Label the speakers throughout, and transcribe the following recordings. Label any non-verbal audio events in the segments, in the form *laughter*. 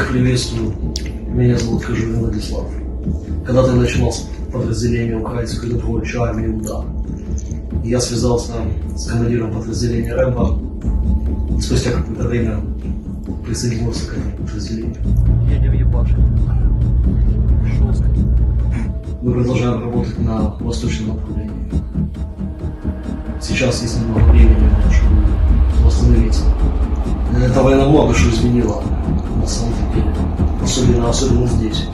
Speaker 1: Всех приветствую. Меня зовут Кожевин Владислав. Когда ты начинал с подразделения украинской добровольчей армии «Удар», я связался с командиром подразделения «Рэмбо». Спустя какое-то время присоединился к этому подразделению.
Speaker 2: Едем ебашить. Жестко.
Speaker 1: Мы продолжаем работать на восточном направлении. Сейчас есть немного времени, чтобы восстановиться. Эта война много что изменила, на самом деле. Особенно, особенно здесь.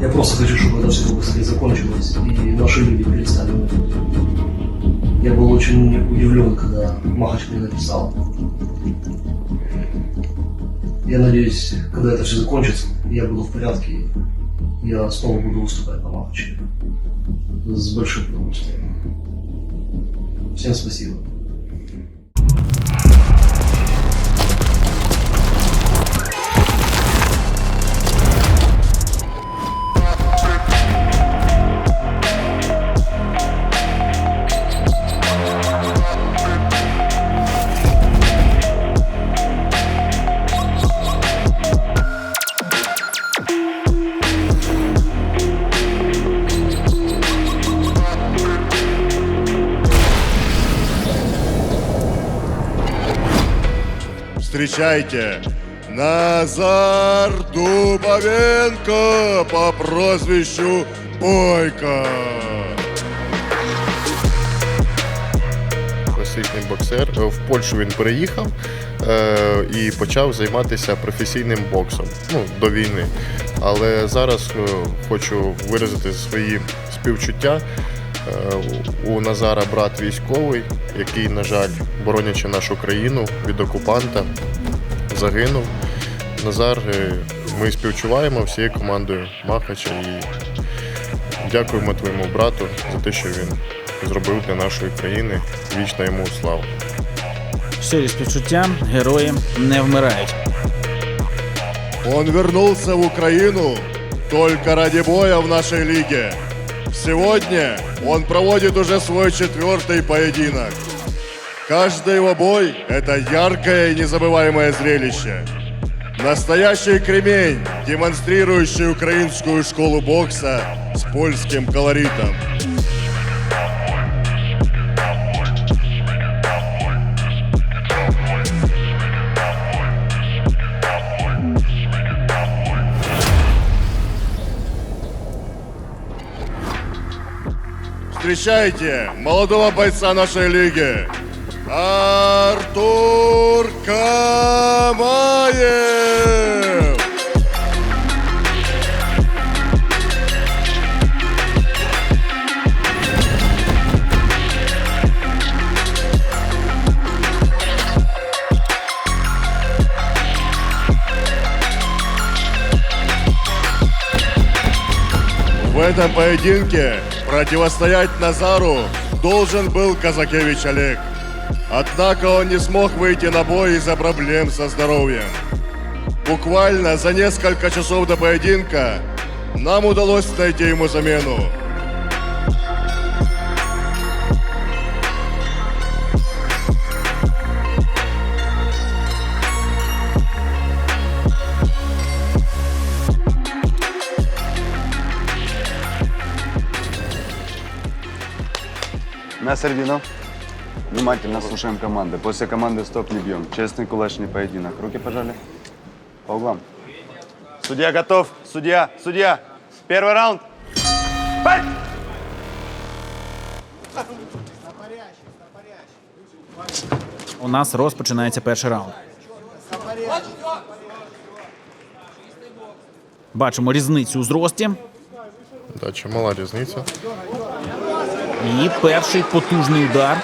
Speaker 1: Я просто хочу, чтобы это все быстрее закончилось, и наши люди перестали. Я был очень удивлен, когда Махач мне написал. Я надеюсь, когда это все закончится, я буду в порядке, я снова буду выступать на Махаче. С большим удовольствием. Всем спасибо.
Speaker 3: Встречайте, Назар Дубовенко по прозвищу Бойко.
Speaker 4: класичний боксер. В Польщу він переїхав е, і почав займатися професійним боксом ну, до війни. Але зараз е, хочу виразити свої співчуття. Е, у Назара брат військовий, який, на жаль, боронячи нашу країну від окупанта, загинув. Назар, е, ми співчуваємо всією командою Махача і дякуємо твоєму брату за те, що він зробив для нашої країни. Вічна йому слава.
Speaker 2: Щирі співчуття, герої не вмирають.
Speaker 3: Он вернулся в Украину только ради боя в нашей лиге. Сегодня он проводит уже свой четвертый поединок. Каждый его бой – это яркое и незабываемое зрелище. Настоящий кремень, демонстрирующий украинскую школу бокса с польским колоритом. Встречайте молодого бойца нашей лиги Артур Камаев! В этом поединке противостоять Назару должен был Казакевич Олег. Однако он не смог выйти на бой из-за проблем со здоровьем. Буквально за несколько часов до поединка нам удалось найти ему замену.
Speaker 5: На середину. Внимательно слушаем команды. После команды стоп не бьем. Честный кулачный поединок. Руки пожали. По углам. Судья готов. Судья, судья. Первый раунд. Файт!
Speaker 2: У нас розпочинається перший раунд. Бачимо різницю у зрості.
Speaker 4: Да, чимала різниця.
Speaker 2: І перший потужний удар.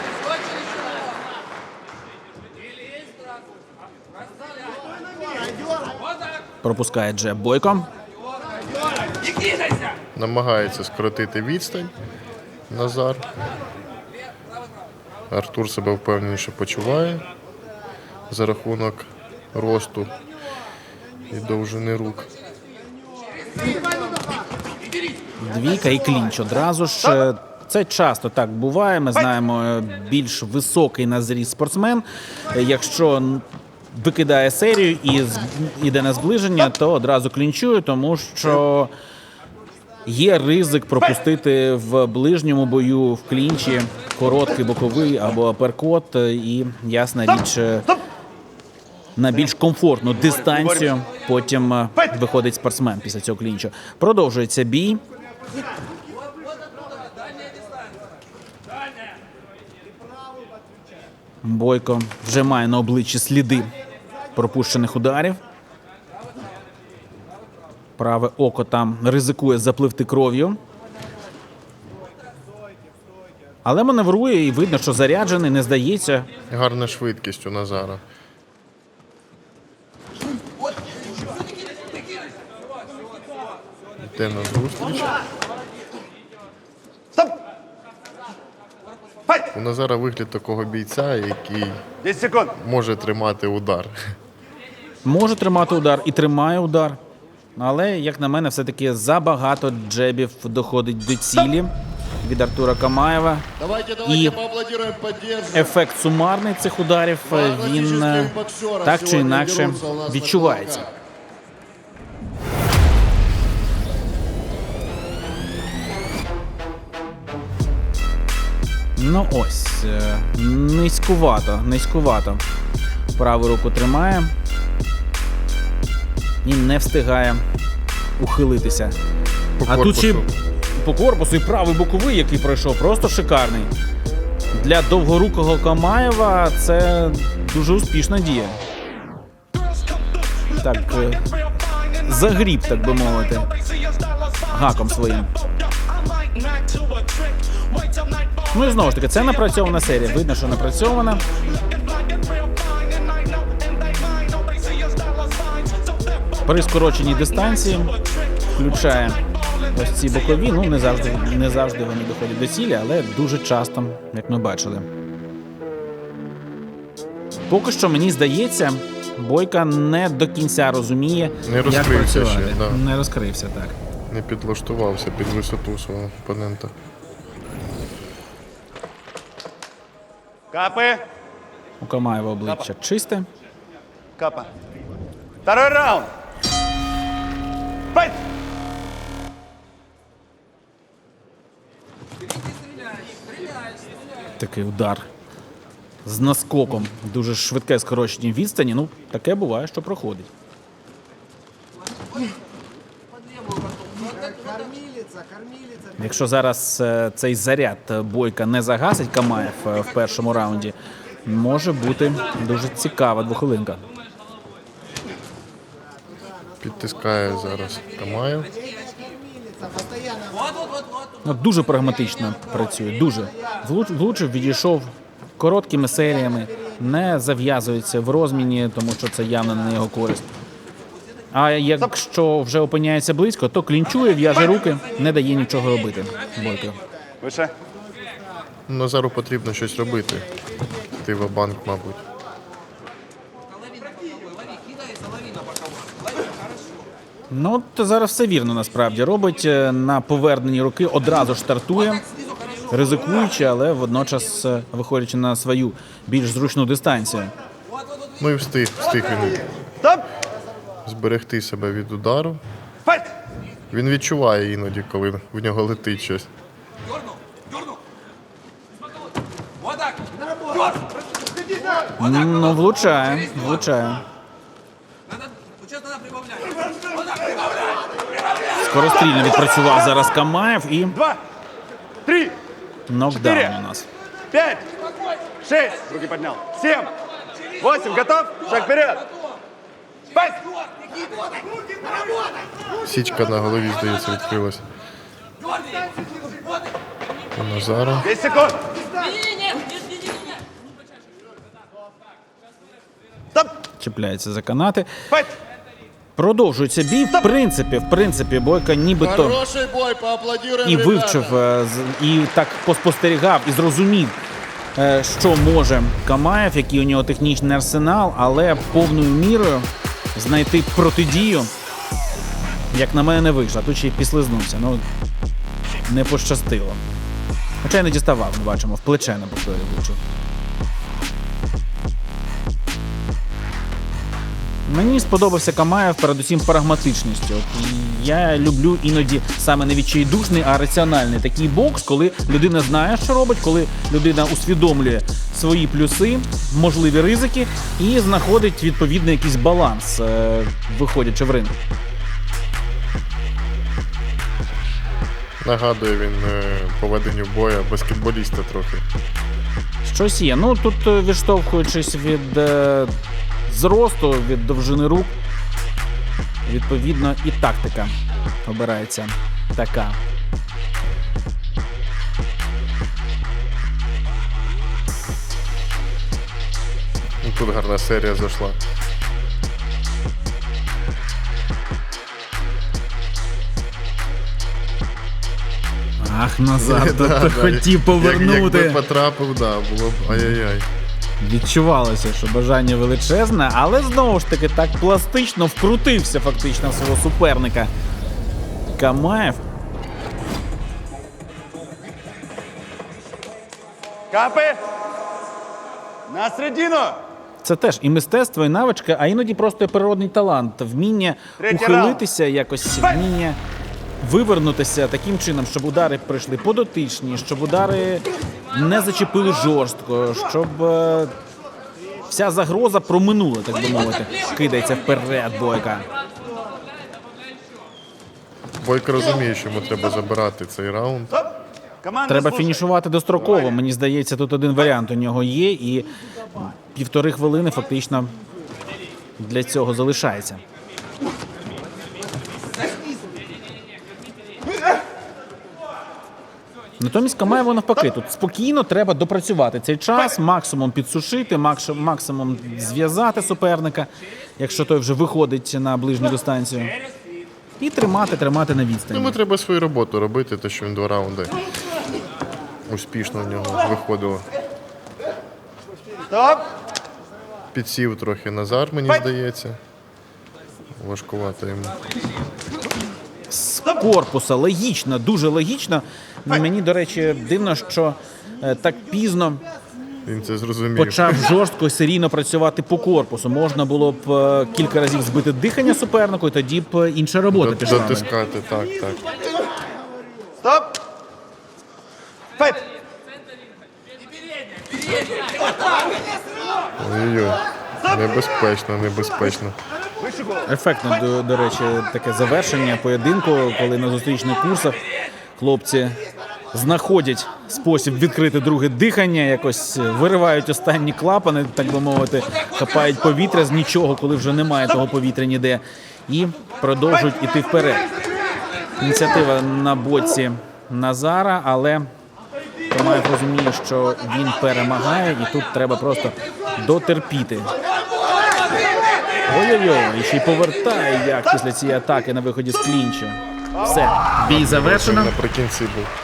Speaker 2: Пропускає Джеб Бойко.
Speaker 4: Намагається скоротити відстань Назар. Артур себе впевненіше почуває за рахунок росту і довжини рук.
Speaker 2: Двійка і клінч одразу ж. Е, Це часто так буває. Ми знаємо е, більш високий на зріст спортсмен. е, Якщо викидає серію і іде на зближення, то одразу клінчує, тому що є ризик пропустити в ближньому бою в клінчі короткий боковий або аперкот, і ясна річ. е, На більш комфортну дистанцію потім е, виходить спортсмен після цього клінчу. Продовжується бій. Бойко вже має на обличчі сліди пропущених ударів. Праве око там ризикує запливти кров'ю. Але маневрує і видно, що заряджений, не здається.
Speaker 4: Гарна швидкість у Назара. Йде на зустріч.
Speaker 5: Стоп! Файт!
Speaker 4: У Назара вигляд такого бійця, який
Speaker 5: 10 секунд.
Speaker 4: може тримати удар.
Speaker 2: Може тримати удар і тримає удар. Але, як на мене, все-таки забагато джебів доходить до цілі від Артура Камаєва.
Speaker 3: Давайте,
Speaker 2: давайте
Speaker 3: поддержим.
Speaker 2: Ефект сумарний цих ударів е, він е, так чи інакше відчувається. Ну ось, е, низькувато, низькувато. Праву руку тримає і не встигає ухилитися.
Speaker 4: По
Speaker 2: А тут ще по корпусу і правий боковий, який пройшов, просто шикарний. Для довгорукого Камаєва це дуже успішна дія. Так, е, загріб, так би мовити, гаком своїм. Ну і знову ж таки, це напрацьована серія. Видно, що напрацьована. При скороченій дистанції включає ось ці бокові. Ну не завжди не завжди вони доходять до цілі, але дуже часто, як ми бачили. Поки що мені здається, Бойка не до кінця розуміє,
Speaker 4: Не
Speaker 2: як
Speaker 4: розкрився
Speaker 2: працювати.
Speaker 4: ще, да.
Speaker 2: Не розкрився так.
Speaker 4: Не підлаштувався під висоту свого опонента.
Speaker 5: Капы.
Speaker 2: У Камаєва обличчя чисте.
Speaker 5: Капа. Второй раунд. Файт!
Speaker 2: Такий удар з наскоком. Дуже швидке скорочення відстані. Ну, таке буває, що проходить. Якщо зараз е, цей заряд е, бойка не загасить Камаєв е, в першому раунді, може бути дуже цікава двохвилинка.
Speaker 4: Підтискає зараз Камаєв.
Speaker 2: Ну, дуже прагматично працює. Дуже Влуч- влучив, відійшов короткими серіями, не зав'язується в розміні, тому що це явно не на його користь. А якщо вже опиняється близько, то клінчує, в'яже руки, не дає нічого робити. Бойко.
Speaker 5: Выше.
Speaker 4: Назару потрібно щось робити. Ти банк, мабуть.
Speaker 2: Ну, то зараз все вірно насправді робить. Е, На поверненні руки одразу ж стартує, ризикуючи, але водночас е, виходячи на свою більш зручну дистанцію.
Speaker 4: Ну і встиг, встиг він
Speaker 5: Стоп!
Speaker 4: Зберегти себе від удару. Він відчуває іноді, коли в нього летить щось.
Speaker 2: Ну, влучає, влучає. Скорострільно відпрацював зараз Камаєв і
Speaker 5: Два, три,
Speaker 2: нокдаун у нас.
Speaker 5: пять, шесть. Руки поднял. Семь, восемь. Готов? Шаг вперед.
Speaker 4: Січка на голові, здається, відкрилась. У Назара.
Speaker 5: 10 секунд.
Speaker 2: Чіпляється за канати. Продовжується бій. В принципі, в принципі, Бойка нібито
Speaker 3: Хороший бой, поаплодируем,
Speaker 2: і вивчив, е, з- і так поспостерігав, і зрозумів, е, що може Камаєв, який у нього технічний арсенал, але повною мірою знайти протидію, як на мене, не вийшло. Тут ще й післизнувся. Ну, не пощастило. Хоча й не діставав, ми бачимо, в плече на повторі влучив. Мені сподобався Камаєв передусім прагматичністю. От Я люблю іноді саме не відчайдушний, а раціональний такий бокс, коли людина знає, що робить, коли людина усвідомлює свої плюси, можливі ризики і знаходить відповідний якийсь баланс, е, виходячи в ринг.
Speaker 4: Нагадує він е, по веденню боя баскетболіста трохи.
Speaker 2: Щось є. Ну тут е, відштовхуючись від зросту, від довжини рук, відповідно, і тактика обирається така.
Speaker 4: Ну, Тут гарна серія зайшла.
Speaker 2: Ах, назад, *laughs*
Speaker 4: Да, *laughs* да.
Speaker 2: хотів
Speaker 4: Як,
Speaker 2: повернути.
Speaker 4: якби потрапив, да, було б ай-яй-яй.
Speaker 2: Відчувалося, що бажання величезне, але знову ж таки так пластично вкрутився фактично в свого суперника. Камаєв.
Speaker 5: Капы! На середину!
Speaker 2: Це теж і мистецтво, і навичка, а іноді просто природний талант, вміння
Speaker 5: Третій
Speaker 2: ухилитися, якось вміння вивернутися таким чином, щоб удари прийшли подотичні, щоб удари не зачепили жорстко, щоб е, вся загроза проминула, так би мовити. Кидається вперед бойка.
Speaker 4: Бойко розуміє, що йому треба забирати цей раунд.
Speaker 2: Треба фінішувати достроково. Мені здається, тут один варіант у нього є, і півтори хвилини фактично для цього залишається. Натомість Камаєву навпаки, тут спокійно треба допрацювати цей час, максимум підсушити, максимум зв'язати суперника, якщо той вже виходить на ближню дистанцію. І тримати, тримати на відстані.
Speaker 4: Йому треба свою роботу робити, те, що він два раунди успішно в нього виходило.
Speaker 5: Стоп!
Speaker 4: Підсів трохи Назар, мені здається. Важкувато йому.
Speaker 2: з корпуса. Логічно, дуже логічно. Мені, до речі, дивно, що е, так пізно
Speaker 4: Він це зрозумів.
Speaker 2: почав жорстко серійно працювати по корпусу. Можна було б е, кілька разів збити дихання супернику, і тоді б е, інша робота
Speaker 4: До-
Speaker 2: пішла.
Speaker 4: Дотискати, так, так.
Speaker 5: Стоп! Файт!
Speaker 4: Ой-ой. Небезпечно, небезпечно.
Speaker 2: Ефектно, до, до речі, таке завершення поєдинку, коли на зустрічних курсах хлопці знаходять спосіб відкрити друге дихання, якось виривають останні клапани, так би мовити, хапають повітря з нічого, коли вже немає того повітря ніде, і продовжують іти вперед. Ініціатива на боці Назара, але Томаєв розуміє, що він перемагає, і тут треба просто дотерпіти. Ой-ой-ой, ще й повертає як після цієї атаки на виході з клінчу. Все, бій завершено.
Speaker 4: Наприкінці був.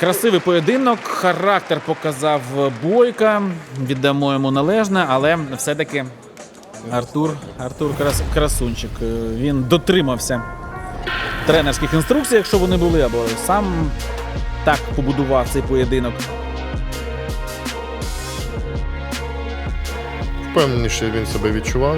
Speaker 2: Красивий поєдинок, характер показав Бойка. Віддамо йому належне, але все-таки Артур, Артур крас, красунчик. Е, Він дотримався тренерських інструкцій, якщо вони були, або сам так побудував цей поєдинок.
Speaker 4: Впевнений, що він себе відчував.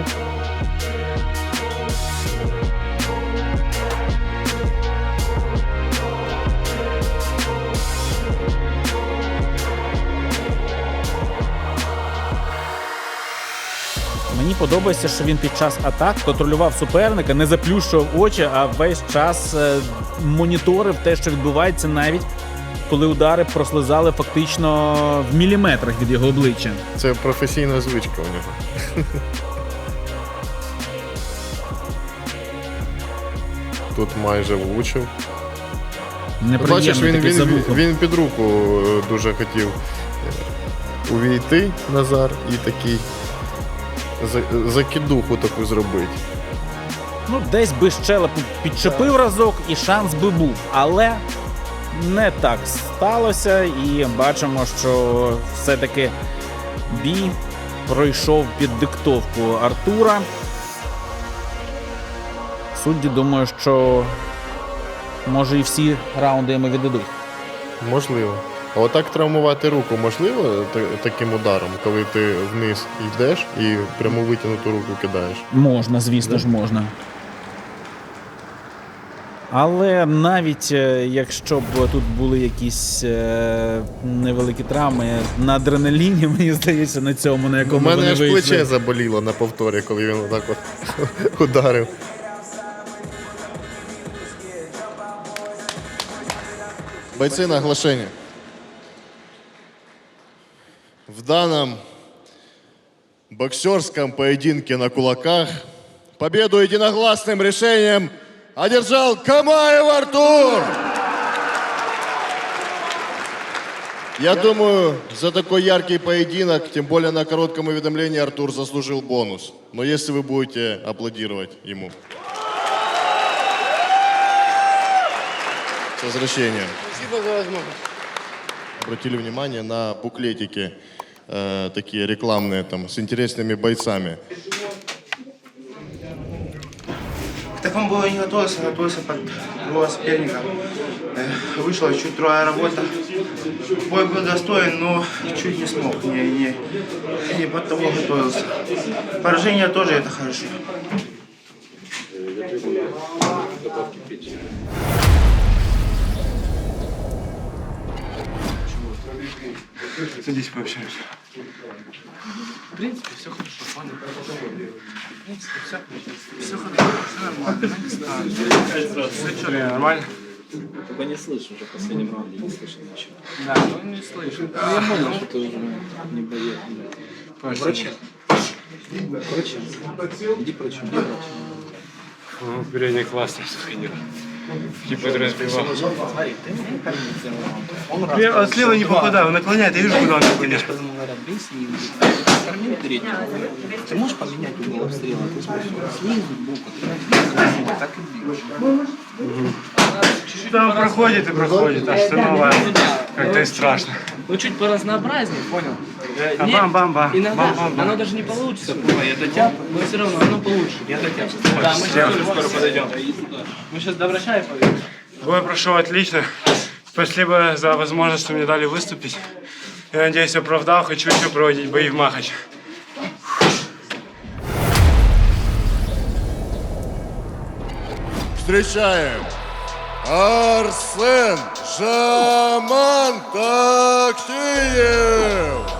Speaker 2: Мені подобається, що він під час атак контролював суперника, не заплющував очі, а весь час е, моніторив те, що відбувається, навіть коли удари прослизали фактично в міліметрах від його обличчя.
Speaker 4: Це професійна звичка у нього. Тут майже влучив. Бачиш, він,
Speaker 2: такий
Speaker 4: він, він під руку е, дуже хотів е, увійти Назар і такий закидуху таку зробити.
Speaker 2: Ну, десь би щелепу підчепив разок, і шанс би був. Але не так сталося, і бачимо, що все-таки бій пройшов під диктовку Артура. Судді думаю, що може і всі раунди йому віддадуть.
Speaker 4: Можливо. А отак травмувати руку можливо таким ударом, коли ти вниз йдеш і пряму витягнуту руку кидаєш.
Speaker 2: Можна, звісно ж, можна. Але навіть е, якщо б тут були якісь е, невеликі травми на адреналіні, мені здається, на цьому, на
Speaker 4: У мене
Speaker 2: вони
Speaker 4: аж
Speaker 2: вийшли.
Speaker 4: плече заболіло на повторі, коли він отак от *laughs* ударив.
Speaker 3: Бойцы на оглашение. В данном боксерском поединке на кулаках победу единогласным решением одержал Камаев Артур. Я думаю, за такой яркий поединок, тем более на коротком уведомлении, Артур заслужил бонус. Но если вы будете аплодировать ему. С возвращением. Обратили внимание на буклетики э, такие рекламные там с интересными бойцами.
Speaker 6: К такому было не готовился, готовился под другого соперника. Э, Вышла чуть другая работа. Бой был достоин, но чуть не смог. Не, не, не под того готовился. Поражение тоже это хорошо. Садись, пообщаемся. В принципе, все хорошо. Ладно, В принципе, все, все хорошо, все нормально. Все что, нормально?
Speaker 7: Только не слышу уже в последнем раунде, не слышу ничего.
Speaker 6: Да, ну не слышу.
Speaker 7: Ну, я понял, что ты уже не боец. Врача. Врача. Иди врачу, иди врачу.
Speaker 8: Ну, передний классно сходил. Типа разбивал.
Speaker 7: Смотри, ты не. Он раз
Speaker 6: Я от слева не попадаю, он наклоняет, я вижу, куда он наклоняет.
Speaker 7: Поэтому говорят, бей снизу. Передний. Ты можешь поменять угол обстрела? То есть снизу. Ты снизу, так и бьешь.
Speaker 6: Чуть-чуть там проходит и проходит, а что новое, как-то и страшно.
Speaker 7: Ну чуть по разнообразнее, понял? Э,
Speaker 6: А
Speaker 7: не-
Speaker 6: бам-бам-ба,
Speaker 7: Иногда
Speaker 6: бам-бам-ба.
Speaker 7: оно даже не получится, пугай, я дотяну, но все равно оно получше. Я дотяну. Да, мы сейчас тоже скоро подойдем. Мы сейчас до врача и поедем.
Speaker 6: Бой прошел отлично. Спасибо за возможность, что мне дали выступить. Я надеюсь, оправдал. Хочу еще проводить бои в Махач.
Speaker 3: Встречаем Арсен Жамантактиев. С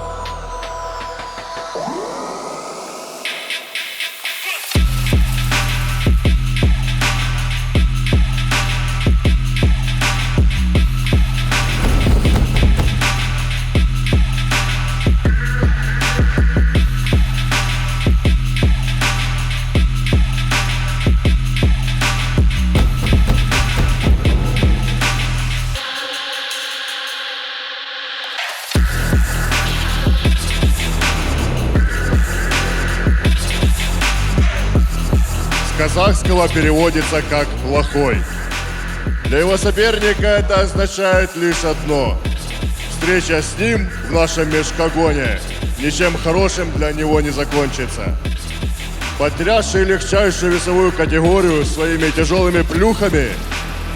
Speaker 3: казахского переводится как «плохой». Для его соперника это означает лишь одно. Встреча с ним в нашем межкогоне ничем хорошим для него не закончится. Потрясший легчайшую весовую категорию своими тяжелыми плюхами,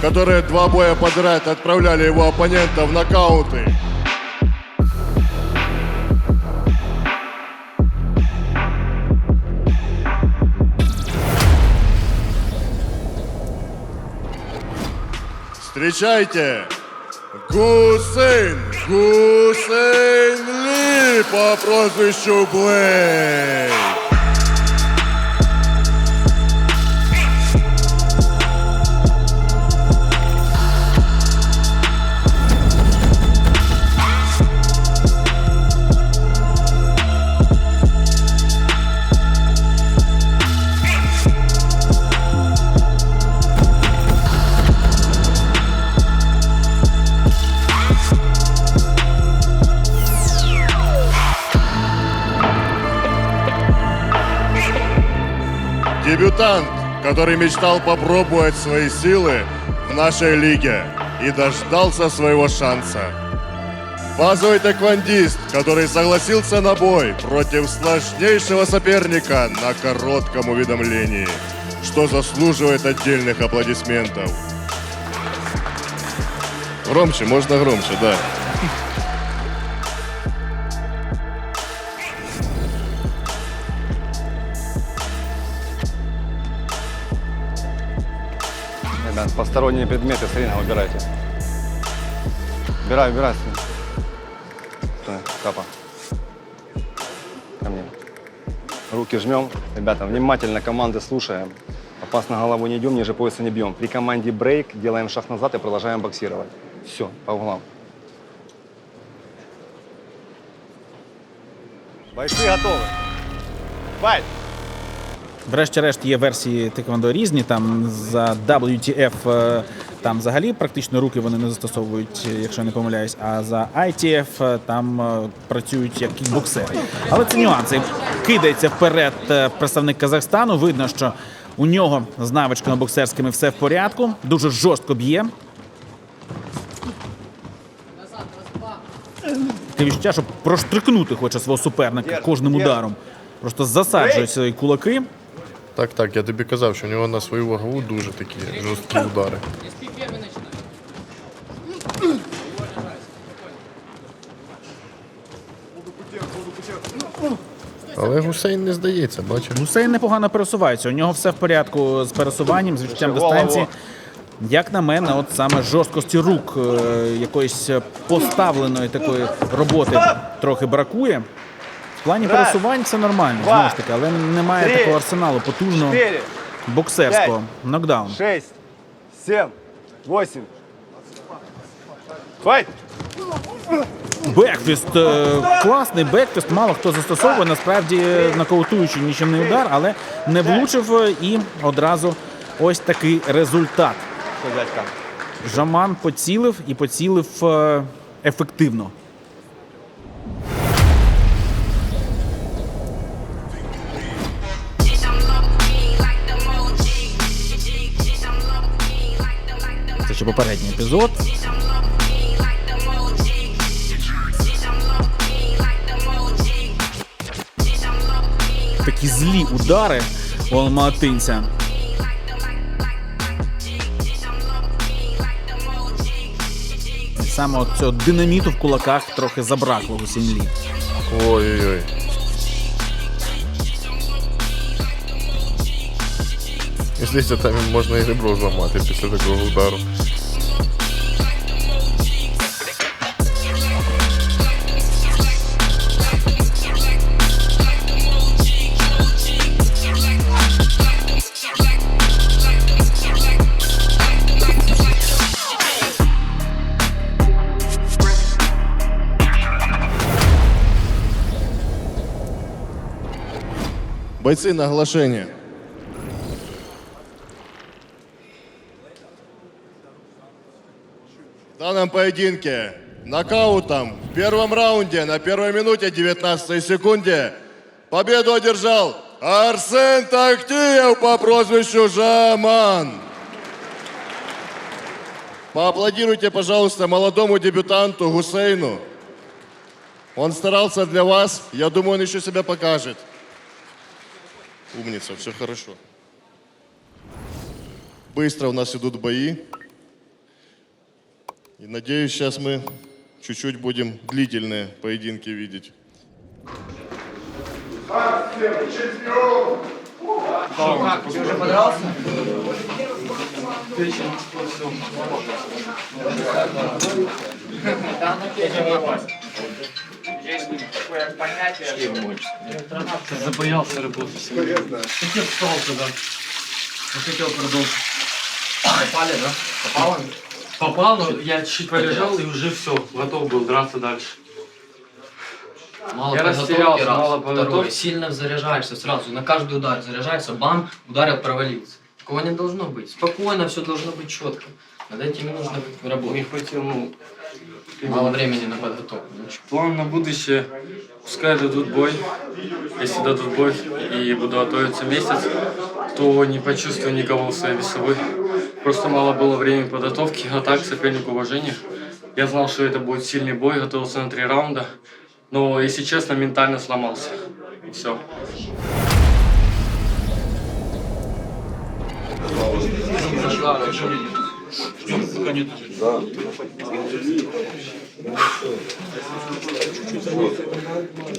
Speaker 3: которые два боя подряд отправляли его оппонента в нокауты, Встречайте! Гусейн! Гусейн Ли по прозвищу Блейд! Дебютант, который мечтал попробовать свои силы в нашей лиге и дождался своего шанса. Базовый тэквондист, который согласился на бой против сложнейшего соперника на коротком уведомлении, что заслуживает отдельных аплодисментов. Громче, можно громче, да.
Speaker 9: Посторонние предметы с ринга убирайте. Убирай, убирай. Капа. Ко мне. Руки жмем. Ребята, внимательно команды слушаем. Опасно голову не идем, ниже пояса не бьем. При команде брейк делаем шаг назад и продолжаем боксировать. Все, по углам. Бойцы готовы. Файт!
Speaker 2: Врешті-решт є версії Теквондо різні. Там за WTF е, там взагалі практично руки вони не застосовують, якщо я не помиляюсь. А за ITF е, там е, працюють як кікбоксери. Але це нюанси. Кидається вперед представник Казахстану. Видно, що у нього з навичками боксерськими все в порядку. Дуже жорстко б'є. Таке відчуття, що проштрикнути хоче свого суперника кожним ударом. Просто засаджує свої кулаки.
Speaker 4: Так, так, я тобі казав, що у нього на свою вагову дуже такі жорсткі удари. Але Гусейн не здається, бачиш?
Speaker 2: Гусейн непогано пересувається. У нього все в порядку з пересуванням, з відчуттям дистанції. Як на мене, от саме жорсткості рук, е, якоїсь поставленої такої роботи трохи бракує. Плані пересувань все нормально, знову ж таки, але немає
Speaker 9: три,
Speaker 2: такого арсеналу потужного
Speaker 9: Четыре,
Speaker 2: боксерського. Нокдаун.
Speaker 9: шесть, восемь. Файт!
Speaker 2: Бекфіст е, класний бекфіст. Мало хто застосовує. Насправді нокаутуючий нічимний удар, але не влучив е, і одразу ось такий результат. Жаман поцілив і поцілив е, ефективно. Ще попередній епізод. Такі злі удари у Алматинця. Саме от цього динаміту в кулаках трохи забракло у сім'ї.
Speaker 4: Ой-ой-ой. І здається, там можна і ребро зламати після такого удару.
Speaker 3: Бойцы на оглашение. В данном поединке нокаутом в первом раунде на первой минуте 19 секунде победу одержал Арсен Тактиев по прозвищу Жаман. Поаплодируйте, пожалуйста, молодому дебютанту Гусейну. Он старался для вас. Я думаю, он еще себя покажет. Умница, все хорошо. Быстро у нас идут бои. И надеюсь, сейчас мы чуть-чуть будем длительные поединки видеть.
Speaker 8: Забоялся работать сегодня. Хотел встал туда. Я хотел продолжить. Попали, да? Попало? Попал, но я чуть полежал и уже все, готов был драться дальше.
Speaker 10: Мало
Speaker 8: Я
Speaker 10: подготовки,
Speaker 8: растерялся,
Speaker 10: раз.
Speaker 8: мало
Speaker 10: Второй,
Speaker 8: подготовки.
Speaker 10: сильно заряжаешься сразу, на каждый удар заряжаешься, бам, ударил, провалился. Такого не должно быть. Спокойно, все должно быть четко. Над этим и нужно
Speaker 8: Не
Speaker 10: работать.
Speaker 8: хватило, ну,
Speaker 10: Мало времени на подготовку.
Speaker 8: План на будущее, пускай дадут бой. Если дадут бой и буду готовиться месяц, то не почувствую никого в своей весовой. Просто мало было времени подготовки, а так соперник уважения. Я знал, что это будет сильный бой, готовился на три раунда. Но, если честно, ментально сломался. И все.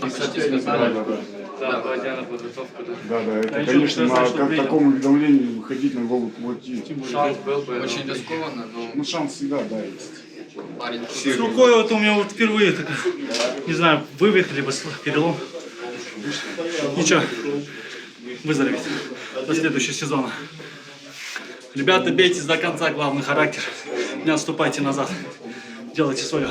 Speaker 10: Кстати, сказали,
Speaker 8: Да, два дня на подготовку, да.
Speaker 11: Да, да, это, конечно, на ка- таком давлении выходить на голову плоти.
Speaker 8: Шанс был бы,
Speaker 10: Очень рискованно, но
Speaker 11: Ну, шанс всегда, да, есть.
Speaker 10: парень
Speaker 1: С рукой вот у меня вот впервые, так, не знаю, вывих, либо с- перелом. Ничего, выздороветь до следующего сезона. Ребята, бейтесь до конца, главный характер. Не отступайте назад. Делайте свое.